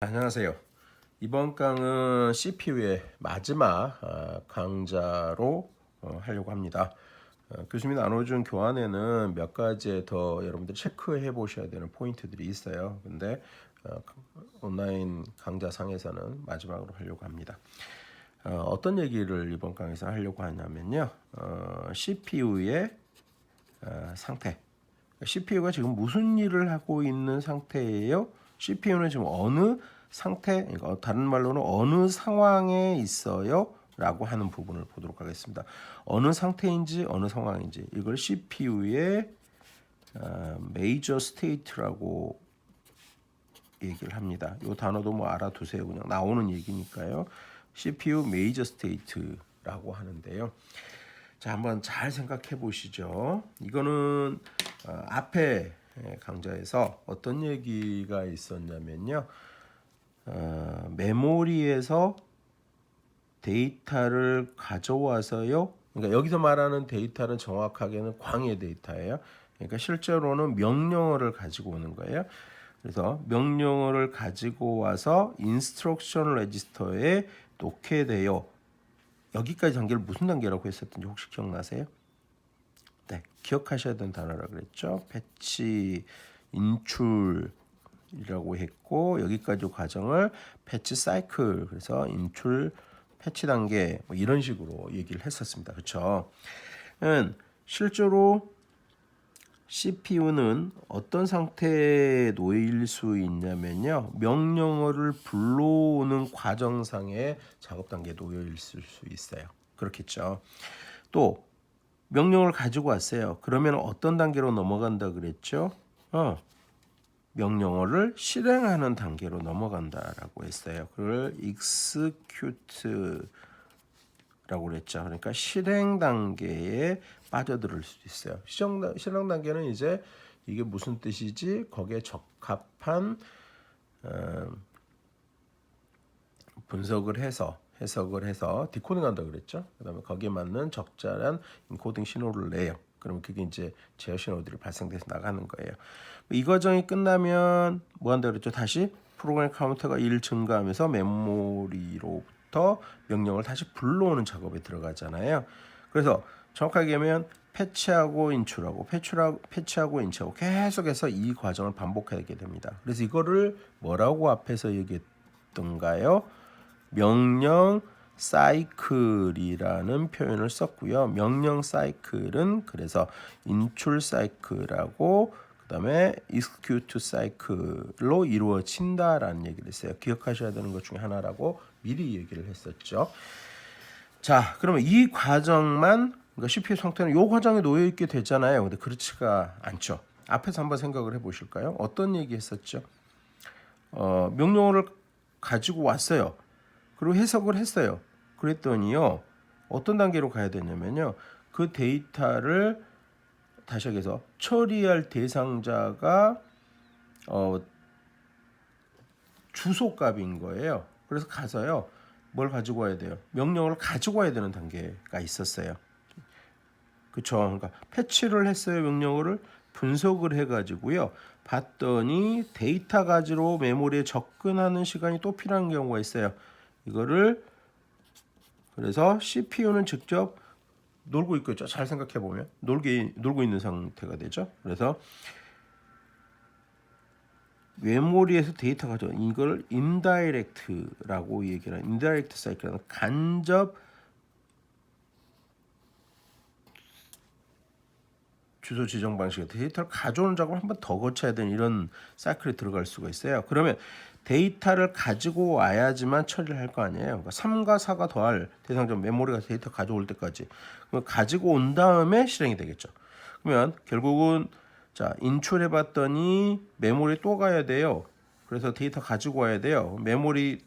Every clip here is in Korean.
안녕하세요. 이번 강은 CPU의 마지막 아, 강좌로 어, 하려고 합니다. 어, 교수님이 나눠준 교환에는 몇 가지 더 여러분들 체크해 보셔야 되는 포인트들이 있어요. 근데 어, 온라인 강좌상에서는 마지막으로 하려고 합니다. 어, 떤 얘기를 이번 강에서 하려고 하냐면요. 어, CPU의 어, 상태. CPU가 지금 무슨 일을 하고 있는 상태예요? CPU는 지금 어느 상태, 그러니까 다른 말로는 어느 상황에 있어요? 라고 하는 부분을 보도록 하겠습니다. 어느 상태인지 어느 상황인지 이걸 CPU의 메이저 어, 스테이트라고 얘기를 합니다. 이 단어도 뭐 알아두세요. 그냥 나오는 얘기니까요. CPU 메이저 스테이트라고 하는데요. 자, 한번 잘 생각해 보시죠. 이거는 어, 앞에 강좌에서 어떤 얘기가 있었냐면요. 어, 메모리에서 데이터를 가져와서요. 그러니까 여기서 말하는 데이터는 정확하게는 광의 데이터예요. 그러니까 실제로는 명령어를 가지고 오는 거예요. 그래서 명령어를 가지고 와서 인스트럭션 레지스터에 놓게 돼요. 여기까지 단계를 무슨 단계라고 했었던지 혹시 기억나세요? 네, 기억하셔야 되는 단어라 그랬죠. 패치, 인출이라고 했고 여기까지 과정을 패치 사이클 그래서 인출 패치 단계 뭐 이런 식으로 얘기를 했었습니다. 그렇죠? 실제로 CPU는 어떤 상태에 놓일 수 있냐면요. 명령어를 불러오는 과정상의 작업 단계에 놓여 있을 수 있어요. 그렇겠죠. 또 명령을 가지고 왔어요. 그러면 어떤 단계로 넘어간다 그랬죠? 어. 명령어를 실행하는 단계로 넘어간다라고 했어요. 그걸 execute라고 그랬죠. 그러니까 실행 단계에 빠져들을 수도 있어요. 실행, 실행 단계는 이제 이게 무슨 뜻이지? 거기에 적합한 어, 분석을 해서 해석을 해서 디코딩 한다 그랬죠. 그다음에 거기에 맞는 적절한 인코딩 신호를 내요. 그러면 그게 이제 제어 신호들이 발생돼서 나가는 거예요. 이 과정이 끝나면 뭐 한다 그랬죠? 다시 프로그램 카운터가 1 증가하면서 메모리로부터 명령을 다시 불러오는 작업에 들어가잖아요. 그래서 정확하게 하면 패치하고 인출하고 패치하고 패치하고 인출하고 계속해서 이 과정을 반복하게 됩니다. 그래서 이거를 뭐라고 앞에서 얘기했던가요? 명령 사이클이라는 표현을 썼고요. 명령 사이클은 그래서 인출 사이클하고 그다음에 execute 사이클로 이루어진다라는 얘기를 했어요. 기억하셔야 되는 것 중에 하나라고 미리 얘기를 했었죠. 자, 그러면 이 과정만 그러니까 CPU 상태는 이 과정에 놓여 있게 되잖아요. 근데 그렇지가 않죠. 앞에서 한번 생각을 해 보실까요? 어떤 얘기 했었죠? 어, 명령어를 가지고 왔어요. 그리고 해석을 했어요. 그랬더니요. 어떤 단계로 가야 되냐면요. 그 데이터를 다시 얘기해서 처리할 대상자가 어 주소값인 거예요. 그래서 가서요. 뭘 가지고 와야 돼요? 명령을 가지고 와야 되는 단계가 있었어요. 그쵸? 그러니까 패치를 했어요. 명령어를 분석을 해가지고요. 봤더니 데이터 가지로 메모리에 접근하는 시간이 또 필요한 경우가 있어요. 이거를 그래서 CPU는 직접 놀고 있겠죠. 잘 생각해 보면 놀게 놀고 있는 상태가 되죠. 그래서 메모리에서 데이터 가져 이걸 인다이렉트라고 얘기를 인다이렉트 사이클은 간접 주소 지정 방식의 데이터를 가져오는 작업을 한 번 더 거쳐야 되는 이런 사이클에 들어갈 수가 있어요. 그러면 데이터를 가지고 와야지만 처리를 할 거 아니에요. 그러니까 3과 4가 더할 대상점 메모리가 데이터 가져올 때까지 그럼 가지고 온 다음에 실행이 되겠죠. 그러면 결국은 자 인출해 봤더니 메모리 또 가야 돼요. 그래서 데이터 가지고 와야 돼요. 메모리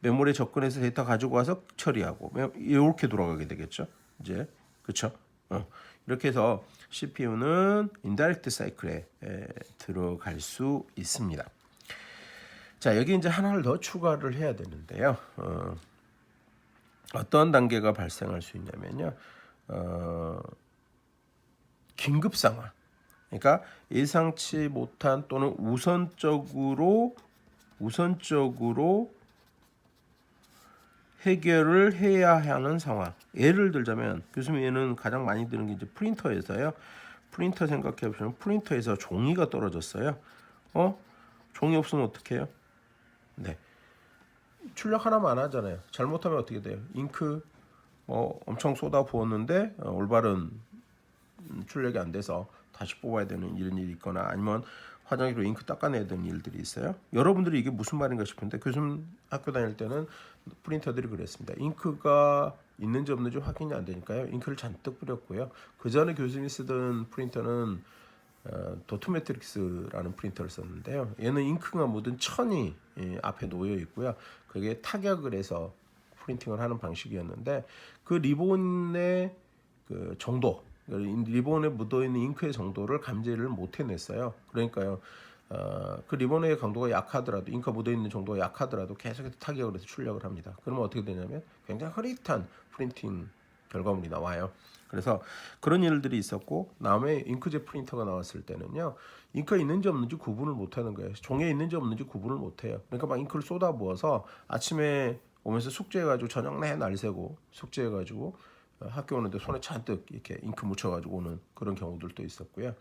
메모리 접근해서 데이터 가지고 와서 처리하고 이렇게 돌아가게 되겠죠. 이제 그렇죠. 어. 이렇게 해서 CPU는 인다이렉트 사이클에 들어갈 수 있습니다. 자 여기 이제 하나를 더 추가를 해야 되는데요. 어, 어떤 단계가 발생할 수 있냐면요. 어, 긴급 상황. 그러니까 예상치 못한 또는 우선적으로 우선적으로 해결을 해야 하는 상황. 예를 들자면 교수님 얘는 가장 많이 드는 게 이제 프린터에서요. 프린터 생각해 보시면 프린터에서 종이가 떨어졌어요. 어? 종이 없으면 어떻게 해요? 네. 출력 하나만 안 하잖아요. 잘못하면 어떻게 돼요? 잉크 뭐 엄청 쏟아 부었는데 어, 올바른 출력이 안 돼서 다시 뽑아야 되는 이런 일이 있거나 아니면 화장기로 잉크 닦아내야 되는 일들이 있어요. 여러분들이 이게 무슨 말인가 싶은데 교수님 학교 다닐 때는 프린터들이 그랬습니다. 잉크가 있는지 없는지 확인이 안 되니까요. 잉크를 잔뜩 뿌렸고요. 그 전에 교수님이 쓰던 프린터는 어, 도트매트릭스라는 프린터를 썼는데요. 얘는 잉크가 묻은 천이 예, 앞에 놓여 있고요. 그게 타격을 해서 프린팅을 하는 방식이었는데 그 리본의 그 정도, 그 리본에 묻어 있는 잉크의 정도를 감지를 못 해냈어요. 그러니까요. 어, 그 리본의 강도가 약하더라도 잉크가 묻어 있는 정도가 약하더라도 계속해서 타격을 해서 출력을 합니다. 그러면 어떻게 되냐면 굉장히 흐릿한 프린팅 결과물이 나와요. 그래서 그런 일들이 있었고 다음에 잉크젯 프린터가 나왔을 때는요 잉크가 있는지 없는지 구분을 못하는 거예요 종이에 있는지 없는지 구분을 못해요 그러니까 막 잉크를 쏟아 부어서 아침에 오면서 숙제해가지고 저녁 내내 날 새고 숙제해가지고 어, 학교 오는데 손에 잔뜩 이렇게 잉크 묻혀가지고 오는 그런 경우들도 있었고요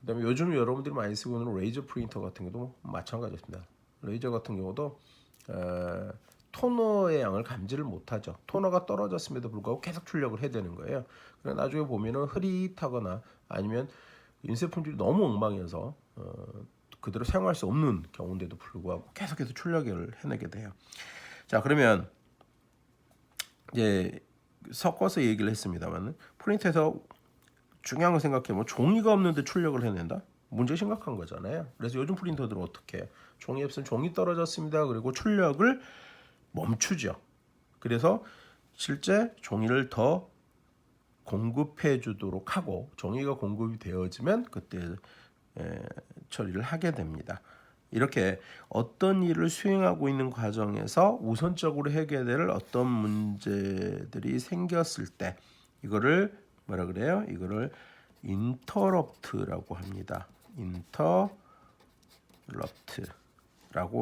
그다음에 요즘 여러분들이 많이 쓰고 있는 레이저 프린터 같은 경우도 마찬가지입니다 레이저 같은 경우도 어, 토너의 양을 감지를 못하죠. 토너가 떨어졌음에도 불구하고 계속 출력을 해야 되는 거예요. 그래 나중에 보면은 흐릿하거나 아니면 인쇄 품질이 너무 엉망이어서 어, 그대로 사용할 수 없는 경우인데도 불구하고 계속해서 출력을 해내게 돼요. 자 그러면 이제 섞어서 얘기를 했습니다만 프린터에서 중요한 거 생각해 보면 종이가 없는데 출력을 해낸다. 문제 심각한 거잖아요. 그래서 요즘 프린터들은 어떻게? 종이 없으면 종이 떨어졌습니다. 그리고 출력을 멈추죠. 그래서 실제 종이를 더 공급해 주도록 하고 종이가 공급이 되어지면 그때 에, 처리를 하게 됩니다. 이렇게 어떤 일을 수행하고 있는 과정에서 우선적으로 해결될 어떤 문제들이 생겼을 때 이거를 뭐라 그래요? 이거를 인터럽트라고 합니다. 인터럽트라고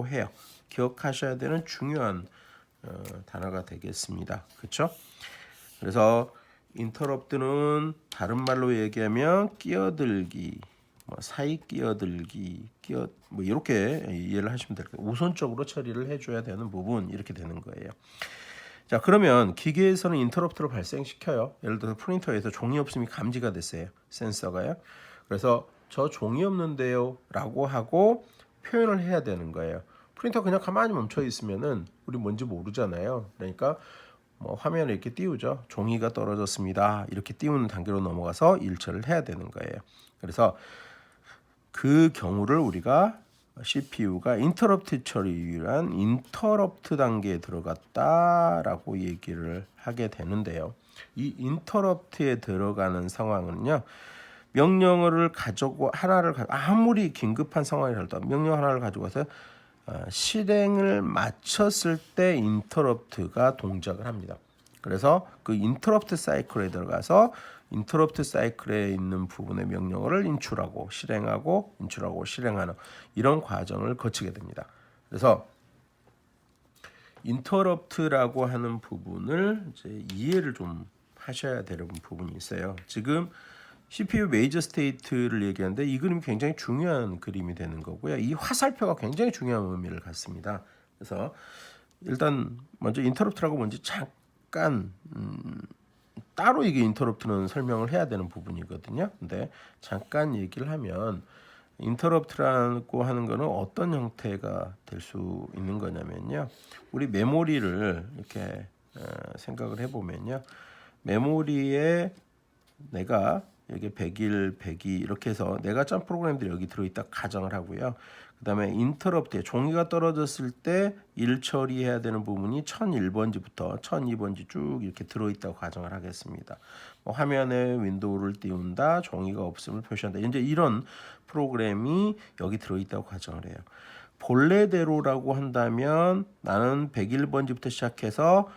해요. 기억하셔야 되는 중요한 어, 단어가 되겠습니다. 그렇죠? 그래서 인터럽트는 다른 말로 얘기하면 끼어들기, 뭐 사이 끼어들기, 끼어 뭐 이렇게 이해를 하시면 될 거예요. 우선적으로 처리를 해줘야 되는 부분 이렇게 되는 거예요. 자 그러면 기계에서는 인터럽트를 발생시켜요. 예를 들어서 프린터에서 종이 없음이 감지가 됐어요. 센서가요. 그래서 저 종이 없는데요라고 하고 표현을 해야 되는 거예요. 프린터 그냥 가만히 멈춰 있으면은 우리 뭔지 모르잖아요. 그러니까 뭐 화면에 이렇게 띄우죠. 종이가 떨어졌습니다. 이렇게 띄우는 단계로 넘어가서 일처를 해야 되는 거예요. 그래서 그 경우를 우리가 CPU가 인터럽트 처리란 인터럽트 단계에 들어갔다라고 얘기를 하게 되는데요. 이 인터럽트에 들어가는 상황은요. 명령어를 가지고 하나를 가 아무리 긴급한 상황이라도 명령 하나를 가지고 와서 어, 실행을 마쳤을 때 인터럽트가 동작을 합니다. 그래서 그 인터럽트 사이클에 들어가서 인터럽트 사이클에 있는 부분의 명령어를 인출하고 실행하고 인출하고 실행하는 이런 과정을 거치게 됩니다. 그래서 인터럽트라고 하는 부분을 이제 이해를 좀 하셔야 되는 부분이 있어요. 지금 CPU 메이저 스테이트를 얘기하는데 이 그림이 굉장히 중요한 그림이 되는 거고요. 이 화살표가 굉장히 중요한 의미를 갖습니다. 그래서 일단 먼저 인터럽트라고 뭔지 잠깐 음, 따로 이게 인터럽트는 설명을 해야 되는 부분이거든요. 근데 잠깐 얘기를 하면 인터럽트라고 하는 거는 어떤 형태가 될 수 있는 거냐면요. 우리 메모리를 이렇게 어, 생각을 해보면요. 메모리에 내가 여기 100일, 102 이렇게 해서 내가 짠 프로그램들이 여기 들어있다 가정을 하고요. 그 다음에 인터럽트 종이가 떨어졌을 때 일 처리해야 되는 부분이 1001번지부터 1002번지 쭉 이렇게 들어있다고 가정을 하겠습니다. 뭐 화면에 윈도우를 띄운다, 종이가 없음을 표시한다. 이제 이런 프로그램이 여기 들어있다고 가정을 해요. 본래대로라고 한다면 나는 101번지부터 시작해서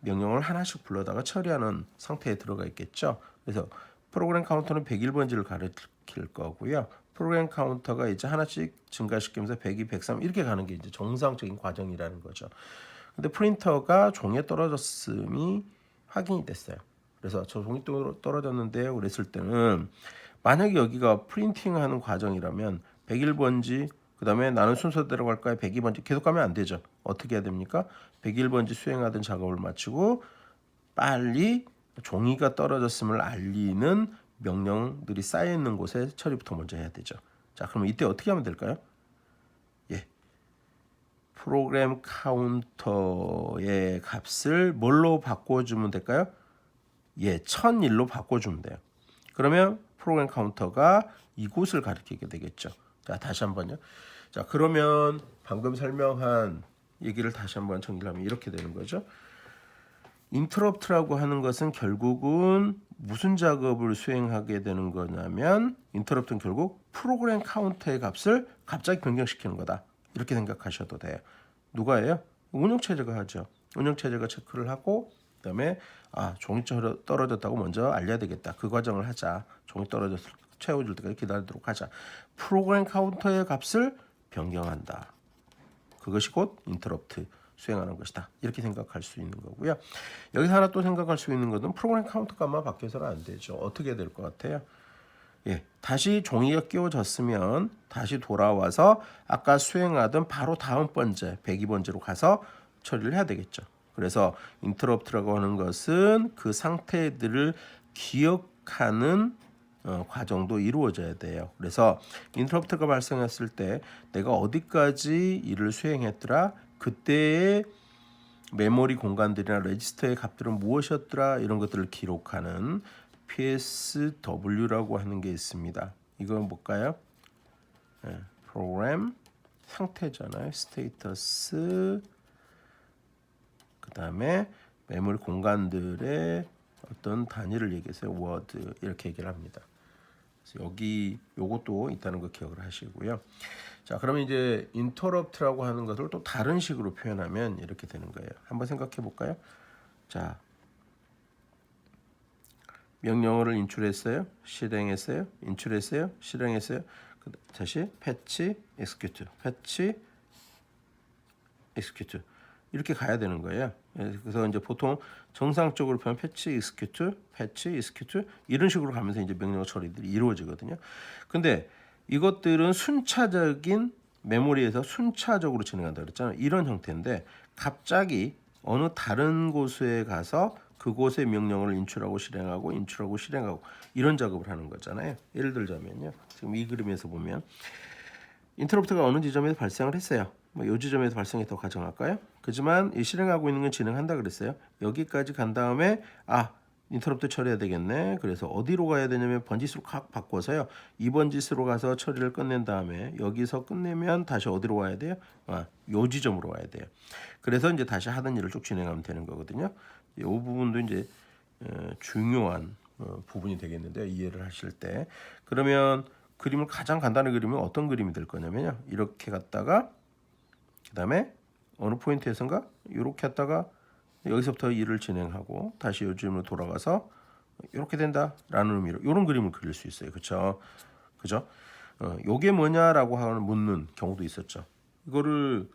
명령을 하나씩 불러다가 처리하는 상태에 들어가 있겠죠. 그래서 프로그램 카운터는 101번지를 가리킬 거고요. 프로그램 카운터가 이제 하나씩 증가시키면서 102, 103 이렇게 가는 게 이제 정상적인 과정이라는 거죠. 근데 프린터가 종이에 떨어졌음이 확인이 됐어요. 그래서 저 종이 또 떨어졌는데요. 그랬을 때는 만약에 여기가 프린팅하는 과정이라면 101번지 그다음에 나는 순서대로 갈까요? 102번지 계속 가면 안 되죠. 어떻게 해야 됩니까? 101번지 수행하던 작업을 마치고 빨리 종이가 떨어졌음을 알리는 명령들이 쌓여 있는 곳에 처리부터 먼저 해야 되죠. 자, 그러면 이때 어떻게 하면 될까요? 예. 프로그램 카운터의 값을 뭘로 바꿔 주면 될까요? 예, 1001로 바꿔 주면 돼요. 그러면 프로그램 카운터가 이곳을 가리키게 되겠죠. 자, 다시 한번요. 자, 그러면 방금 설명한 얘기를 다시 한번 정리를 하면 이렇게 되는 거죠. 인터럽트라고 하는 것은 결국은 무슨 작업을 수행하게 되는 거냐면 인터럽트는 결국 프로그램 카운터의 값을 갑자기 변경시키는 거다. 이렇게 생각하셔도 돼요. 누가 해요? 운영 체제가 하죠. 운영 체제가 체크를 하고 그다음에 아 종이 떨어- 떨어졌다고 먼저 알려야 되겠다. 그 과정을 하자. 종이 떨어졌 채워줄 때까지 기다리도록 하자. 프로그램 카운터의 값을 변경한다. 그것이 곧 인터럽트 수행하는 것이다. 이렇게 생각할 수 있는 거고요. 여기서 하나 또 생각할 수 있는 것은 프로그램 카운터 값만 바뀌어서는 안 되죠. 어떻게 될 것 같아요? 예, 다시 종이가 끼워졌으면 다시 돌아와서 아까 수행하던 바로 다음 번째 102번째로 가서 처리를 해야 되겠죠. 그래서 인터럽트라고 하는 것은 그 상태들을 기억하는 어, 과정도 이루어져야 돼요. 그래서 인터럽트가 발생했을 때 내가 어디까지 일을 수행했더라, 그때의 메모리 공간들이나 레지스터의 값들은 무엇이었더라 이런 것들을 기록하는 PSW라고 하는 게 있습니다. 이건 뭘까요? 예, 프로그램 상태잖아요. 스테이터스 그 다음에 메모리 공간들의 어떤 단위를 얘기해서 워드 이렇게 얘기를 합니다. 그래서 여기 요것도 있다는 거 기억을 하시고요. 자, 그러면 이제 interrupt라고 하는 것을 또 다른 식으로 표현하면 이렇게 되는 거예요. 한번 생각해 볼까요? 자, 명령어를 인출했어요, 실행했어요, 인출했어요, 실행했어요. 그 다시 패치, execute, 패치, execute 이렇게 가야 되는 거예요. 예, 그래서 이제 보통 정상적으로 표현 패치, execute, 패치, execute 이런 식으로 가면서 이제 명령어 처리들이 이루어지거든요. 근데 이것들은 순차적인 메모리에서 순차적으로 진행한다 그랬잖아요. 이런 형태인데 갑자기 어느 다른 곳에 가서 그곳의 명령어를 인출하고 실행하고 인출하고 실행하고 이런 작업을 하는 거잖아요. 예를 들자면요. 지금 이 그림에서 보면 인터럽트가 어느 지점에서 발생을 했어요. 뭐이 지점에서 발생했다고 가정할까요? 그지만 이 실행하고 있는 건 진행한다 그랬어요. 여기까지 간 다음에 아 인터럽트 처리해야 되겠네. 그래서 어디로 가야 되냐면 번지수로 각 바꿔서요. 2번지수로 가서 처리를 끝낸 다음에 여기서 끝내면 다시 어디로 와야 돼요? 아, 요 지점으로 와야 돼요. 그래서 이제 다시 하던 일을 쭉 진행하면 되는 거거든요. 이 부분도 이제 어, 중요한 어, 부분이 되겠는데요. 이해를 하실 때. 그러면 그림을 가장 간단히 그리면 어떤 그림이 될 거냐면요. 이렇게 갔다가 그 다음에 어느 포인트에선가 이렇게 했다가 여기서부터 일을 진행하고 다시 요즘으로 돌아가서 이렇게 된다라는 의미로 이런 그림을 그릴 수 있어요. 그렇죠? 그죠? 어, 요게 뭐냐라고 하는 묻는 경우도 있었죠. 이거를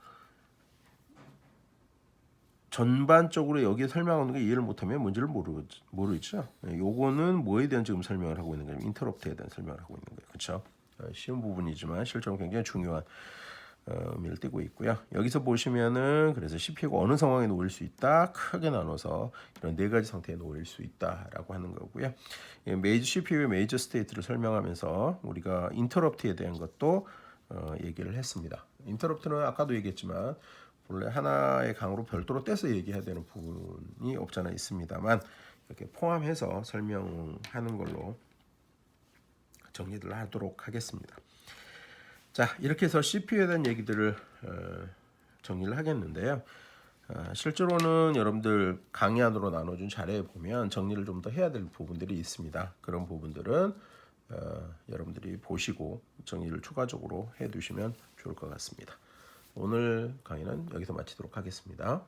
전반적으로 여기에 설명하는 거 이해를 못하면 뭔지를 모르, 모르죠. 예, 요거는 뭐에 대한 지금 설명을 하고 있는 거예요? 인터럽트에 대한 설명을 하고 있는 거예요. 그렇죠? 어, 쉬운 부분이지만 실제로 굉장히 중요한 어, 의미를 띠고 있고요. 여기서 보시면은 그래서 CPU가 어느 상황에 놓일 수 있다 크게 나눠서 이런 네 가지 상태에 놓일 수 있다라고 하는 거고요. 예, 메이저 CPU의 메이저 스테이트를 설명하면서 우리가 인터럽트에 대한 것도 어, 얘기를 했습니다. 인터럽트는 아까도 얘기했지만 원래 하나의 강으로 별도로 떼서 얘기해야 되는 부분이 없잖아 있습니다만 이렇게 포함해서 설명하는 걸로 정리를 하도록 하겠습니다. 자 이렇게 해서 CPU에 대한 얘기들을 어, 정리를 하겠는데요. 어, 실제로는 여러분들 강의 안으로 나눠준 자료에 보면 정리를 좀 더 해야 될 부분들이 있습니다. 그런 부분들은 어, 여러분들이 보시고 정리를 추가적으로 해두시면 좋을 것 같습니다. 오늘 강의는 여기서 마치도록 하겠습니다.